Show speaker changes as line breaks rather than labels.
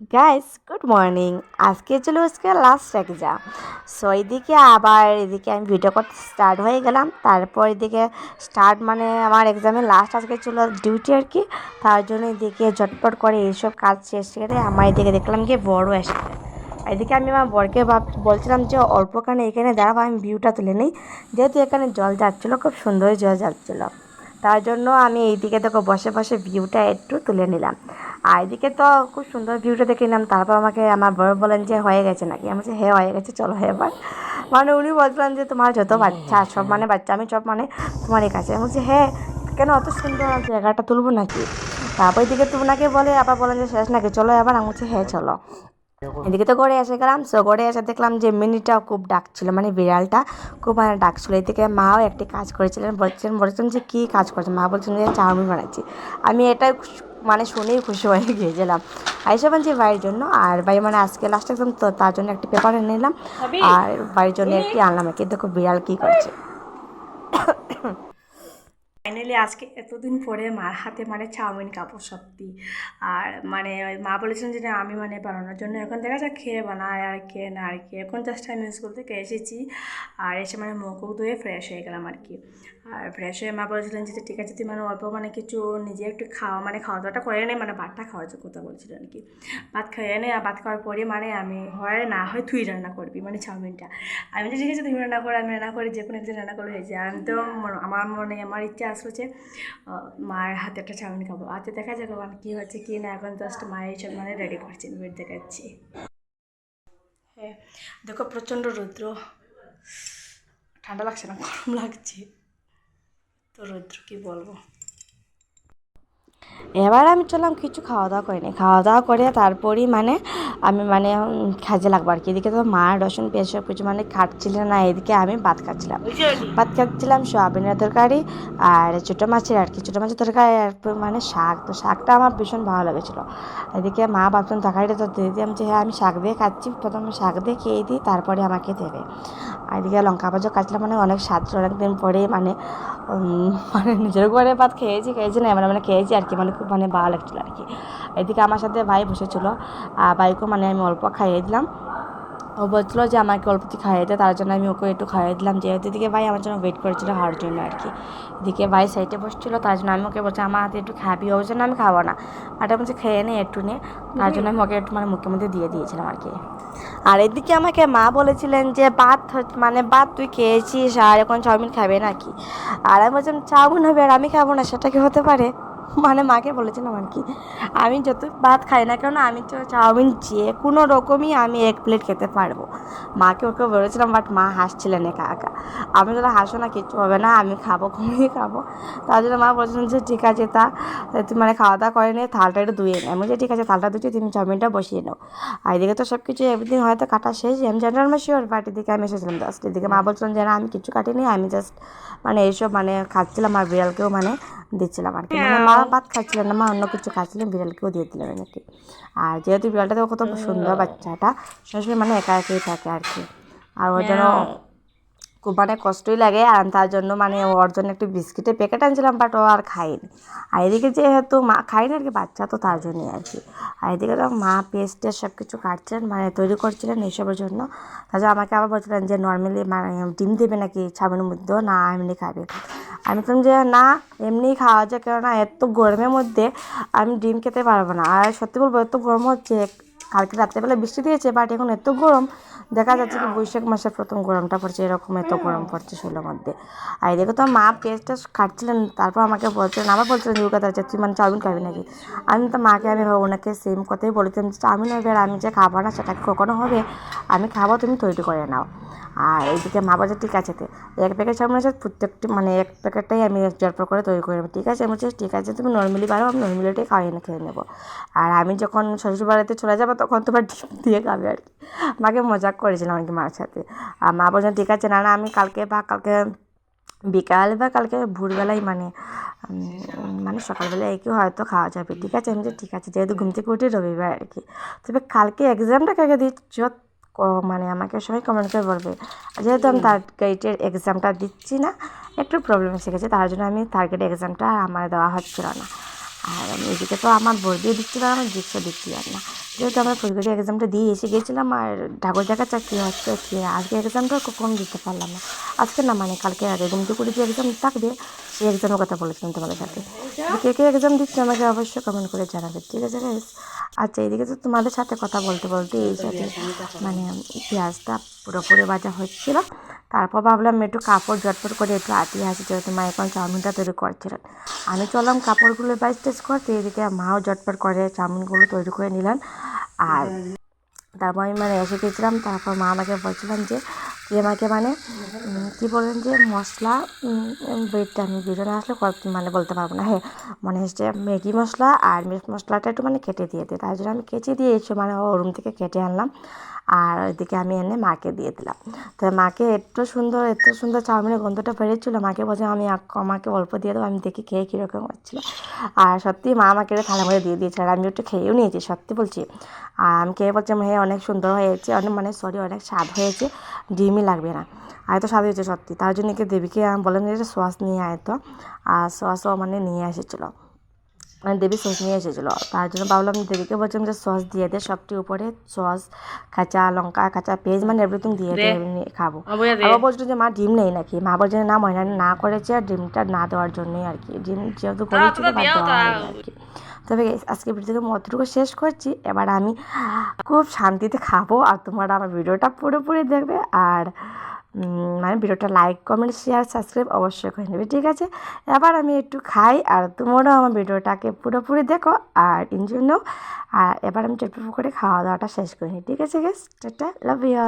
Guys good morning আজকে ছিল আজকে লাস্ট এক্সাম সো এদিকে আবার, এদিকে আমি ভিডিও করতে স্টার্ট হয়ে গেলাম। তারপর এদিকে স্টার্ট মানে আমার এক্সামে লাস্ট আজকে ছিল ডিউটি আর কি। তার জন্য এদিকে ঝটপট করে এইসব কাজ শেষ করে আমার এদিকে দেখলাম কি বড় এসেছে। এদিকে আমি আমার বরকে ভাব বলছিলাম যে অল্পখানে এখানে দাঁড়াবো আমি ভিউটা তুলে নিই। যেহেতু এখানে জল যাচ্ছিল, খুব সুন্দর জল যাচ্ছিল। তার জন্য আমি এইদিকে দেখো বসে বসে ভিউটা একটু তুলে নিলাম। আর এদিকে তো খুব সুন্দর ভিউটা দেখে নিলাম। তারপর আমাকে আমার বড় বলেন যে, হয়ে গেছে নাকি? আমি বলছি হ্যাঁ হয়ে গেছে, চলো এবার। মানে উনি বলছিলেন যে, তোমার যত বাচ্চা, সব মানে বাচ্চা, আমি সব মানে তোমারই কাছে। আমি বলছি হ্যাঁ কেন অত সুন্দর জায়গাটা তুলবো নাকি? তারপর এদিকে ওনাকে বলে আবার বলেন যে, শেষ নাকি? চলো এবার। আমি বলছি হ্যাঁ চলো। এদিকে তো গড়ে এসে গেলাম। সো গড়ে এসে দেখলাম যে মিনিটাও খুব ডাকছিল মানে বিড়ালটা খুব মানে ডাকছিল এদিকে মাও একটি কাজ করেছিলেন বলছিলেন বলছেন যে, কী কাজ করছেন মা বলছেন যে, চাউমিন বানাচ্ছি। আমি এটা মানে শুনেই খুশি হয়ে গিয়েছিলাম। আইসা বানছি ভাইয়ের জন্য। আর ভাই মানে আজকে লাস্ট একদম তো তার জন্য একটি পেপার এনে নিলাম। আর বাড়ির জন্য একটি আনলাম কিন্তু খুব দেখো বিড়াল কী করছে। ফাইনালি আজকে এতদিন পরে মার হাতে মানে চাউমিন খাব সত্যি। আর মানে ওই মা বলেছিলেন যে আমি মানে বানানোর জন্য এখন দেখা যাক খেয়ে বানায় আর খেয়ে না আর কি। এখন জাস্ট আমি স্কুল থেকে এসেছি আর এসে মানে মুখ ধুয়ে ফ্রেশ হয়ে গেলাম আর কি। আর ফ্রেশ হয়ে মা বলেছিলেন যে ঠিক আছে তুই মানে অল্প মানে কিছু নিজে একটু খাওয়া মানে খাওয়া দাওয়াটা করে নেই মানে ভাতটা খাওয়ার যে কথা বলছিলেন আর কি। ভাত খাইয়ে নে আর ভাত খাওয়ার পরে মানে আমি হয় না হয় তুই রান্না করবি মানে চাউমিনটা। আমি তো ঠিক আছে তুমি রান্না করে আমি রান্না করি যে কোনো একদিন রান্না করে হয়েছে আমি তো মন- আমার মনে আমার ইচ্ছা আসলো মায়ের মার হাতে একটা চাউমিন খাব। আচ্ছা দেখা যাক আমার কী হচ্ছে, কি না, এখন জাস্ট মায়ের সব মানে রেডি করছেন ওয়েট দেখাচ্ছি। হ্যাঁ দেখো প্রচণ্ড রৌদ্র। ঠান্ডা লাগছে না, গরম লাগছে। তো রৌদ্র কি বলব? এবার আমি চললাম কিছু খাওয়া দাওয়া করিনি খাওয়া দাওয়া করে তারপরই মানে আমি মানে কাজে লাগবো আর কি। এদিকে তো মা রসুন পেঁয়াজ সব কিছু মানে খাচ্ছিলেন না এদিকে আমি ভাত খাচ্ছিলাম। ভাত খাচ্ছিলাম সোয়াবিনের তরকারি আর ছোটো মাছের আর কি। ছোটো মাছের তরকারি আর মানে শাক। তো শাকটা আমার ভীষণ ভালো লেগেছিলো। এদিকে মা ভাবছেন তরকারিটা তো দিয়ে দিলাম যে হ্যাঁ আমি শাক দিয়ে খাচ্ছি। প্রথমে শাক দিয়ে খেয়ে দিই তারপরে আমাকে দেবে। আর এদিকে লঙ্কা ভাজা কাটলাম মানে অনেক স্বাদ অনেকদিন পরে মানে মানে নিজের ঘরে ভাত খেয়েছি খেয়েছি না মানে মানে খেয়েছি আর কি মানে খুব মানে ভালো লাগছিল আর কি। এদিকে আমার সাথে ভাই বসেছিল আর ভাইকেও মানে আমি অল্প খাইয়ে দিলাম। ও বলছিলো যে আমাকে অল্প একটু খাইয়ে দেয় তার জন্য আমি ওকে একটু খাইয়ে দিলাম। যেহেতু এদিকে ভাই আমার জন্য ওয়েট করেছিল খাওয়ার জন্য আর কি। এদিকে ভাই সাইডে বসছিল তার জন্য আমি ওকে বলছি আমার হাতে একটু খাবি? ওর জন্য আমি খাব না। আর আমি বলছি খেয়ে নে একটু নে। তার জন্য আমি ওকে একটু মানে মুখের মধ্যে দিয়ে দিয়েছিলাম আর কি। আর এদিকে আমাকে মা বলেছিলেন যে, ভাত মানে ভাত তুই খেয়েছিস আর এখন চাউমিন খাবে নাকি? আর আমি বলছিলাম চাউমিন হবে আর আমি খাব না, সেটা কি হতে পারে? মানে মাকে বলেছিলাম আর কি, আমি যত ভাত খাই না কেন, আমি তো চাউমিন যে কোনো রকমই আমি এক প্লেট খেতে পারব। মাকে ওকে বলেছিলাম, বাট মা হাসছিলেন একা একা। আমি যদি হাসো না, কিচ্ছু হবে না, আমি খাব কমিয়ে খাব। তার জন্য মা বলছিলেন যে, ঠিক আছে তা তুমি মানে খাওয়া দাওয়া করে নিয়ে থালটা একটু ধুয়ে নে। আমি বলছি, ঠিক আছে, থালটা ধুয়ে তুমি চাউমিনটা বসিয়ে নাও। আর এদিকে তো সব কিছু এভরিথিং হয়তো কাটা শেষ, আমি জানি না শিওর বাট এদিকে আমি এসেছিলাম জাস্ট এদিকে মা বলছিলেন যে, না, আমি কিছু কাটিনি, আমি জাস্ট মানে এইসব মানে খাচ্ছিলাম আর বিড়ালকেও মানে দিচ্ছিলাম আর কি। মানে মা ভাত খাচ্ছিলেন না মা অন্য কিছু খাচ্ছিলেন বিড়ালকেও দিয়ে দিলেন আর কি আর যেহেতু বিড়ালটা তো কত সুন্দর বাচ্চাটা সবসময় মানে একা একাই থাকে আর কি। আর ওই জন্য খুব মানে কষ্টই লাগে আর তার জন্য মানে ওর জন্য একটু বিস্কিটের প্যাকেট আনছিলাম বাট ও আর খায়নি। আর এদিকে যেহেতু মা খায়নি আর কি, বাচ্চা তো তার জন্যই আর কি। আর এদিকে তো মা পেস্ট সব কিছু কাটছেন মানে তৈরি করছিলেন এইসবের জন্য। তাছাড়া আমাকে আবার বলছিলেন যে নর্মালি মানে ডিম দেবে নাকি চাউমিনের মধ্যেও? না, এমনি খাবে। আমি বললাম যে, না এমনিই খাওয়া যায় কেননা এত গরমের মধ্যে আমি ডিম খেতে পারব না। আর সত্যি বলব, এত গরম হচ্ছে, কালকে রাত্রেবেলা বৃষ্টি দিয়েছে বাট এখন এত গরম দেখা যাচ্ছে কি বৈশাখ মাসের প্রথম গরমটা পড়ছে, এরকম এত গরম পড়ছে শোলের মধ্যে। আর দেখো তো, মা পেস্টটা কাটছিলেন, তারপর আমাকে বলছিলেন, আবার বলছিলেন কথা হচ্ছে, তুই মানে চাউমিন খাবি নাকি? আমি তো মাকে, আমি ওনাকে সেম কথাই বলেছিলাম যে চাউমিন হবে আর আমি যে খাব না, সেটা কখনো হবে? আমি খাব, তুমি তৈরি করে নাও। আর এইদিকে মা বলছে ঠিক আছে এক প্যাকেট আছে প্রত্যেকটি মানে এক প্যাকেটটাই আমি জলপর করে তৈরি করে নেব ঠিক আছে? আমি বলছি ঠিক আছে তুমি নর্মালি বানাও আমি নর্মালিটাই খাইয়ে না খেয়ে নেব। আর আমি যখন শ্বশুর বাড়িতে চলে যাব তখন তোমার ডিম দিয়ে খাবে আর কি। মাকে মজাক করেছিলাম আর কি মার সাথে। আর মা বলছেন ঠিক আছে না না আমি কালকে বা কালকে বিকাল বা কালকে ভোরবেলায় মানে মানে সকালবেলায় একই হয়তো খাওয়া যাবে। ঠিক আছে? আমি বলছি, ঠিক আছে যেহেতু ঘুম থেকে উঠে রবিবার আর কি। তবে কালকে এক্সামটা কাকে দিচ্ছ মানে আমাকে সবাই কমেন্ট করে বলবে যেহেতু আমি থার্ড গ্রেডের এক্সামটা দিচ্ছি না একটু প্রবলেম এসে গেছে তার জন্য আমি থার্ড গ্রেড এক্সামটা আমার দেওয়া হচ্ছিল না। আর আমি এদিকে তো আমার বর্দিও দিচ্ছিল আর আমার জিক্সও দিচ্ছিল না। যেহেতু আমরা ফুলগুড়ি এক্সামটা দিয়ে এসে গেছিলাম, আর ঠাকুর দেখাচ্ছে কী হচ্ছে, কি আজকে এক্সামটা কখন দিতে পারলাম না। আজকে না মানে কালকে আগে ঘুমতে করে যে এক্সাম থাকবে, সেই এক্সামের কথা বলেছিলাম তোমাদের সাথে। তো কে কে এক্সাম দিচ্ছে আমাকে অবশ্যই কমেন্ট করে জানাবে, ঠিক আছে গাইস আচ্ছা এইদিকে তো তোমাদের সাথে কথা বলতে বলতে এই সাথে মানে পেঁয়াজটা পুরোপুরি বাজা হচ্ছিল। তারপর ভাবলাম একটু কাপড় জটপট করে একটু আটি আসি, যেহেতু মা এখন চাউমিনটা তৈরি করছিলেন। আমি চললাম কাপড়গুলো বাইশ টেস্ট করতে, এদিকে মাও জটপট করে চাউমিনগুলো তৈরি করে নিলাম আর তারপর আমি মানে এসে গেছিলাম, তারপর মা আমাকে বলছিলাম যে, তুই আমাকে মানে কী বললেন যে, মশলা বেটটা আমি বেরোনে আসলে কত- মানে বলতে পারব না। হ্যাঁ মনে হচ্ছে ম্যাগি মশলা আর মিট মশলাটা একটু মানে কেটে দিয়ে দিই তাই জন্য আমি কেচে দিয়ে এসে মানে ও রুম থেকে কেটে আনলাম আর ওইদিকে আমি এনে মাকে দিয়ে দিলাম। তো মাকে এত সুন্দর এত সুন্দর চাউমিনের গন্ধটা বেরিয়েছিলো। মাকে বলছে, আমি আমাকে অল্প দিয়ে দেবো আমি দেখি খেয়ে কীরকম হচ্ছিল আর সত্যি মা আমাকে থালা মধ্যে দিয়ে দিয়েছে, আর আমি একটু খেয়েও নিয়েছি, সত্যি বলছি। আর আমি খেয়ে বলছিলাম হ্যাঁ অনেক সুন্দর হয়েছে, অনেক মানে সরি অনেক স্বাদ হয়েছে, ডিমই লাগবে না। আয়তো স্বাদ হয়েছে সত্যি, তার জন্য কি দেবীকে বলেন যে সস নিয়ে আয়তো আর সসও মানে নিয়ে এসেছিল। দেবী সস নিয়ে এসেছিল। তার জন্য ভাবলাম দেবীকে বলছিলাম যে সস দিয়ে দে সবটি উপরে সস কাঁচা লঙ্কা কাঁচা পেঁয়াজ মানে এভরিথিং দিয়ে দে। খাব। আবার বলছিল যে মা ডিম নেই নাকি? মা বলছে না ময়না না করেছে আর ডিমটা না দেওয়ার জন্যই আর কি। ডিম যেহেতু করেছিল দেওয়া আর কি। তবে আজকে ভিডিও মতটুকু শেষ করছি। এবার আমি খুব শান্তিতে খাব আর তোমরা আমার ভিডিওটা পুরোপুরি দেখবে। আর মানে ভিডিওটা লাইক কমেন্ট শেয়ার সাবস্ক্রাইব অবশ্যই করে নেবে, ঠিক আছে? এবার আমি একটু খাই আর তোমরাও আমার ভিডিওটাকে পুরোপুরি দেখো আর এনজয় নাও। আর এবার আমি চটপট করে খাওয়া দাওয়াটা শেষ করে নিই, ঠিক আছে গেস টাটা লাভ ইউ